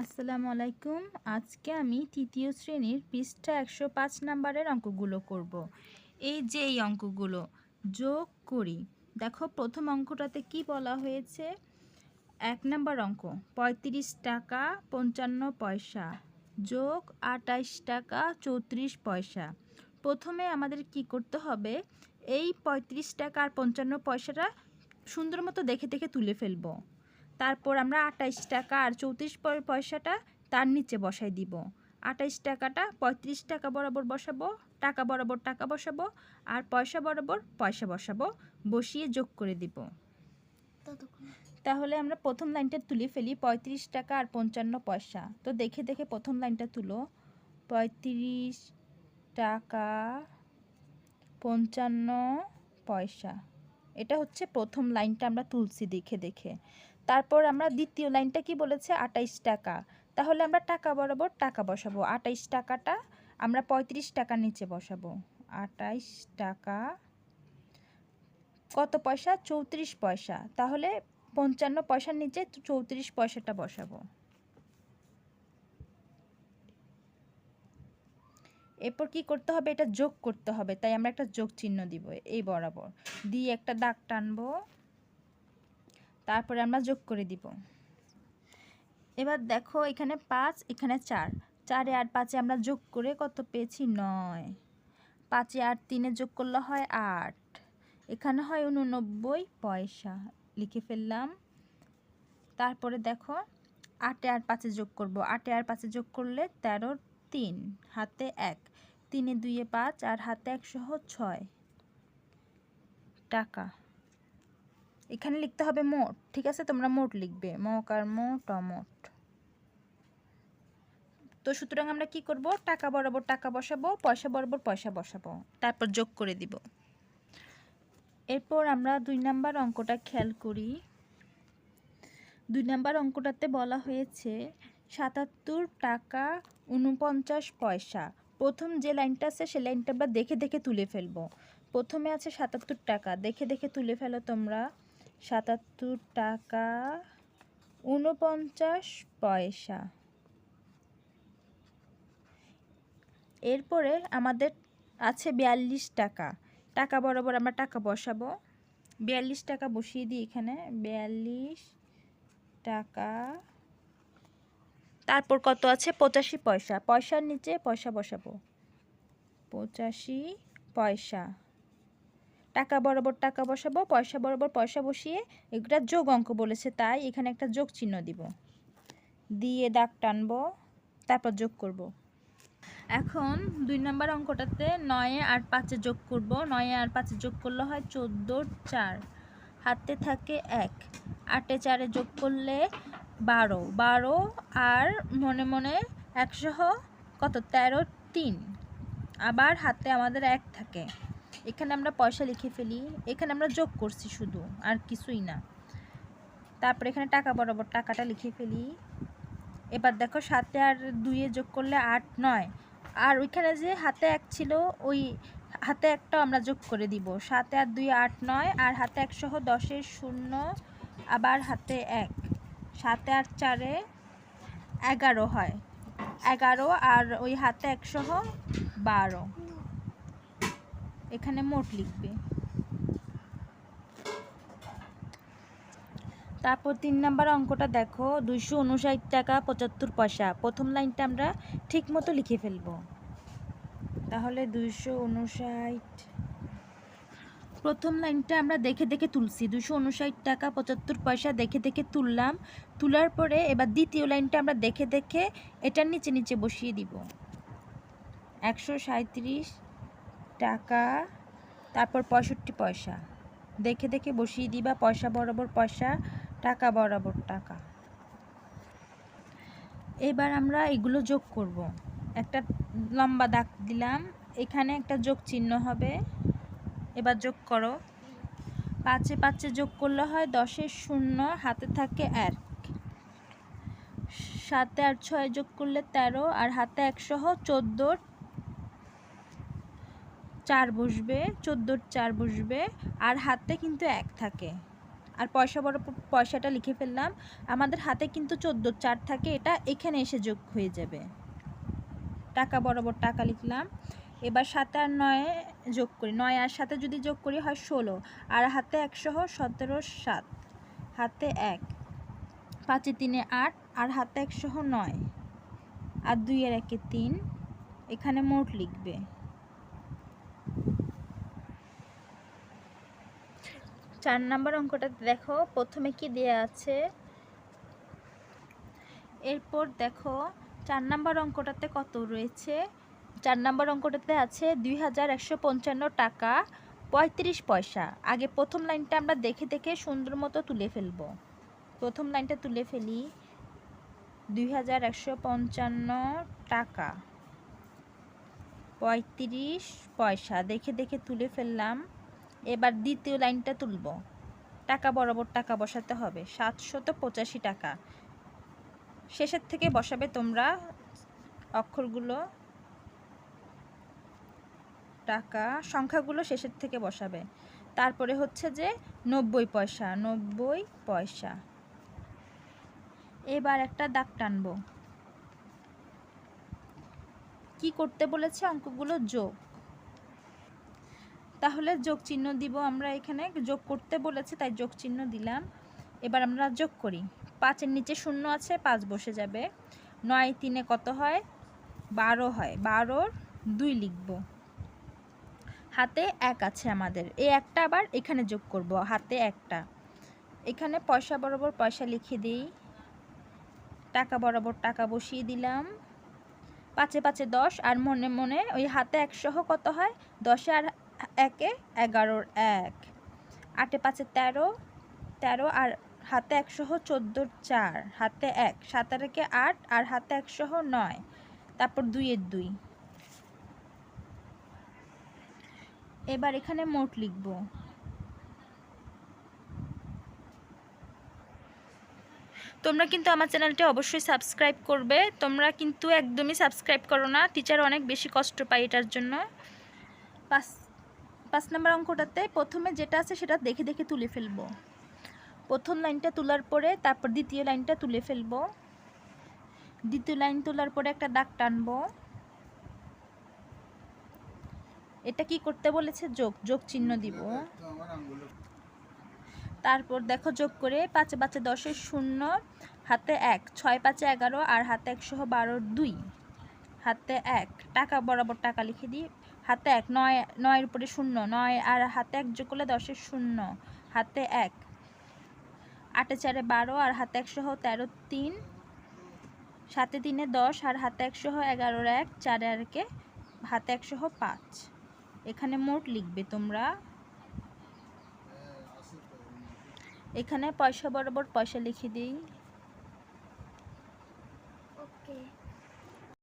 আসসালামু আলাইকুম। আজকে আমি তৃতীয় শ্রেণির পৃষ্ঠা একশো পাঁচ নাম্বারের অঙ্কগুলো করব। এই যে এই অঙ্কগুলো, যোগ করি। দেখো, প্রথম অঙ্কটাতে কি বলা হয়েছে? এক নাম্বার অঙ্ক, পঁয়ত্রিশ টাকা পঞ্চান্ন পয়সা, যোগ আটাইশ টাকা চৌত্রিশ পয়সা। প্রথমে আমাদের কি করতে হবে? এই পঁয়ত্রিশ টাকা আর পঞ্চান্ন পয়সাটা সুন্দর মতো দেখে দেখে তুলে ফেলব। তারপর আমরা আটাইশ টাকা আর চৌত্রিশ পয়সাটা তার নিচে বসাই দিব। আটাইশ টাকাটা পঁয়ত্রিশ টাকা বরাবর বসাবো, টাকা বরাবর টাকা বসাবো আর পয়সা বরাবর পয়সা বসাবো, বসিয়ে যোগ করে দিব। তাহলে আমরা প্রথম লাইনটা তুলে ফেলি, পঁয়ত্রিশ টাকা আর পঞ্চান্ন পয়সা। তো দেখে দেখে প্রথম লাইনটা তুলো। পঁয়ত্রিশ টাকা পঞ্চান্ন পয়সা। এটা হচ্ছে প্রথম লাইনটা আমরা তুলছি দেখে দেখে। তারপর আমরা দ্বিতীয় লাইনটা কি বলেছে? আটাইশ টাকা। তাহলে আমরা টাকা বরাবর টাকা বসাবো। আটাইশ টাকাটা আমরা পঁয়ত্রিশ টাকার নিচে বসাবো। আটাইশ টাকা কত পয়সা? চৌত্রিশ পয়সা। তাহলে পঞ্চান্ন পয়সার নিচে চৌত্রিশ পয়সাটা বসাবো। এরপর কি করতে হবে? এটা যোগ করতে হবে। তাই আমরা একটা যোগ চিহ্ন দিব। এই বরাবর। দিয়ে একটা দাগ টানবো। তারপরে আমরা যোগ করে দিব। এবার দেখো এখানে পাঁচ, এখানে চার। চারে আর পাঁচে আমরা যোগ করে কত পেয়েছি? নয়। পাঁচে আর তিনে যোগ করলে হয় আট। এখানে হয় উননব্বই পয়সা। লিখে ফেললাম। তারপরে দেখো আটে আর পাঁচে যোগ করব। আটে আর পাঁচে যোগ করলে তেরো, তিন। হাতে এক। তিনে দুইয়ে পাঁচ আর হাতে একশো ছয় টাকা। এখানে লিখতে হবে মোট, ঠিক আছে? তোমরা মোট লিখবে, মক আর মোট। অমোট তো সুতরাং আমরা কি করব? টাকা বরাবর টাকা বসাবো, পয়সা বরাবর পয়সা বসাবো। তারপর যোগ করে দিব। এরপর আমরা দুই নাম্বার অঙ্কটা খেয়াল করি। দুই নাম্বার অঙ্কটাতে বলা হয়েছে, সাতাত্তর টাকা উনপঞ্চাশ পয়সা। প্রথম যে লাইনটা আছে, সে লাইনটা আমরা দেখে দেখে তুলে ফেলব। প্রথমে আছে সাতাত্তর টাকা, দেখে দেখে তুলে ফেলো তোমরা। সাতাত্তর টাকা উনপঞ্চাশ পয়সা। এরপরে আমাদের আছে বিয়াল্লিশ টাকা। টাকা বরাবর আমরা টাকা বসাবো। বিয়াল্লিশ টাকা বসিয়ে দিই এখানে। বিয়াল্লিশ টাকা। তারপর কত আছে? পঁচাশি পয়সা। পয়সার নিচে পয়সা বসাবো। পঁচাশি পয়সা। টাকা বরাবর টাকা বসাবো, পয়সা বরাবর পয়সা বসিয়ে এগুলা যোগ অঙ্ক বলেছে, তাই এখানে একটা যোগ চিহ্ন দিব। দিয়ে দাগ টানবো, তারপর যোগ করব। এখন দুই নম্বর অঙ্কটাতে নয়ে আর পাঁচে যোগ করব। নয়ে আর পাঁচে যোগ করলে হয় চোদ্দ, চার। হাতে থাকে এক। আটে, চারে যোগ করলে বারো। বারো আর মনে মনে একশো কত? তেরো, তিন। আবার হাতে আমাদের এক থাকে। এখানে আমরা পয়সা লিখে ফেলি, এখানে আমরা যোগ করছি শুধু, আর কিছুই না। তারপরে এখানে টাকা বরাবর টাকাটা লিখে ফেলি। এবার দেখো সাথে আর দুইয়ে যোগ করলে আট, নয়। আর ওইখানে যে হাতে এক ছিল, ওই হাতে একটা আমরা যোগ করে দিব। সাতে আর দুই আট, নয়, আর হাতে একসহ দশের শূন্য, আবার হাতে এক। সাতে আর চারে এগারো হয়। এগারো আর ওই হাতে একসহ বারো। এখানে মোট লিখবে। তারপর তিন নাম্বার অঙ্কটা দেখো, দুইশো উনষাট টাকা পঁচাত্তর পয়সা। প্রথম লাইনটা আমরা ঠিক মতো লিখে ফেলব। তাহলে দুইশো উনষাট, প্রথম লাইনটা আমরা দেখে দেখে তুলছি। দুশো উনষাট টাকা পঁচাত্তর পয়সা দেখে দেখে তুললাম। তোলার পরে এবার দ্বিতীয় লাইনটা আমরা দেখে দেখে এটার নিচে নিচে বসিয়ে দিব। একশো সাঁত্রিশ টাকা, তারপর পঁয়ষট্টি পয়সা। দেখে দেখে বসিয়ে দিবা, পয়সা বরাবর পয়সা, টাকা বরাবর টাকা। এবার আমরা এগুলো যোগ করব। একটা লম্বা দাগ দিলাম, এখানে একটা যোগ চিহ্ন হবে। এবার যোগ করো। পাঁচে পাঁচে যোগ করলে হয় দশের শূন্য, হাতে থাকে এক। সাতে আর ছয় যোগ করলে তেরো, আর হাতে একশো চোদ্দোর চার বসবে, চোদ্দোর চার বসবে, আর হাতে কিন্তু এক থাকে। আর পয়সা বড় পয়সাটা লিখে ফেললাম, আমাদের হাতে কিন্তু চোদ্দ চার থাকে, এটা এখানে এসে যোগ হয়ে যাবে। টাকা বরাবর টাকা লিখলাম, এবার সাত আর নয়ে যোগ করি। নয় আর সাথে যদি যোগ করি হয় ষোলো, আর হাতে একশো সতেরো সাত, হাতে এক। পাঁচে তিনে আট, আর হাতে একশো নয়, আর দুই আর একে তিন, এখানে মোট লিখবে। চার নাম্বার অঙ্কটাতে দেখো, প্রথমে কি দেয়া আছে? এরপর দেখো, চার নাম্বার অঙ্কটাতে কত রয়েছে? চার নাম্বার অঙ্কটাতে আছে দুই হাজার একশো পঞ্চান্ন টাকা পঁয়ত্রিশ পয়সা। আগে প্রথম লাইনটা আমরা দেখে দেখে সুন্দর মতো তুলে ফেলব। প্রথম লাইনটা তুলে ফেলি, দুই হাজার একশো পঞ্চান্ন টাকা পঁয়ত্রিশ পয়সা। দেখে দেখে তুলে ফেললাম। এবার দ্বিতীয় লাইনটা তুলব। টাকা বরাবর টাকা বসাতে হবে, সাতশত পঁচাশি টাকা। শেষের থেকে বসাবে তোমরা অক্ষরগুলো, টাকা, সংখ্যাগুলো শেষের থেকে বসাবে। তারপরে হচ্ছে যে নব্বই পয়সা নব্বই পয়সা। এবার একটা দাগ টানবো। কি করতে বলেছে অঙ্কগুলো? যোগ। তাহলে যোগ চিহ্ন দিব আমরা এখানে। যোগ করতে বলেছে, তাই যোগ চিহ্ন দিলাম। এবার আমরা যোগ করি। পাঁচের নিচে শূন্য আছে, পাঁচ বসে যাবে। নয় তিনে কত হয়? বারো হয়। বারোর দুই লিখব। হাতে এক আছে আমাদের। এই একটা আবার এখানে যোগ করব। হাতে একটা। এখানে পয়সা বরাবর পয়সা লিখে দিই। টাকা বরাবর টাকা বসিয়ে দিলাম। পাঁচে পাঁচে দশ, আর মনে মনে ওই হাতে একশো কত হয়? দশে আর একে এগারোর এক। আটে পাঁচে তেরো তেরো আর হাতে একশহ চোদ্দোর চার, হাতে এক। সাত আর আট আর হাতে একশহ নয়। তারপর দুইয়ের দুই। এবার এখানে মোট লিখব। তোমরা কিন্তু আমার চ্যানেলটি অবশ্যই সাবস্ক্রাইব করবে। তোমরা কিন্তু একদমই সাবস্ক্রাইব করো না। টিচার অনেক বেশি কষ্ট পায় এটার জন্য। পাঁচ পাঁচ নম্বর অঙ্কটাতে প্রথমে যেটা আছে সেটা দেখে দেখে তুলে ফেলব। প্রথম লাইনটা তোলার পরে তারপর দ্বিতীয় লাইনটা তুলে ফেলব। দ্বিতীয় লাইন তোলার পরে একটা দাগ টানবো। এটা কি করতে বলেছে? যোগ যোগ চিহ্ন দিব। তারপর দেখো যোগ করে পাঁচে পাঁচে দশের শূন্য, হাতে এক, ছয় পাঁচে এগারো আর হাতে একশো বারোর দুই। হাতে এক, টাকা বরাবর টাকা লিখে দিই। হাতে এক, নয়, নয়ের উপরে শূন্য, নয় আর হাতে এক যোগ করলে দশের শূন্য, হাতে এক। আটে চারে বারো আর হাতে একশো তেরো, তিন। সাতে তিনে দশ আর হাতে একশো এগারোর এক, চারে আর কে হাতে একশো পাঁচ। এখানে মোট লিখবে তোমরা। এখানে পয়সা বরাবর পয়সা লিখে দিই। ওকে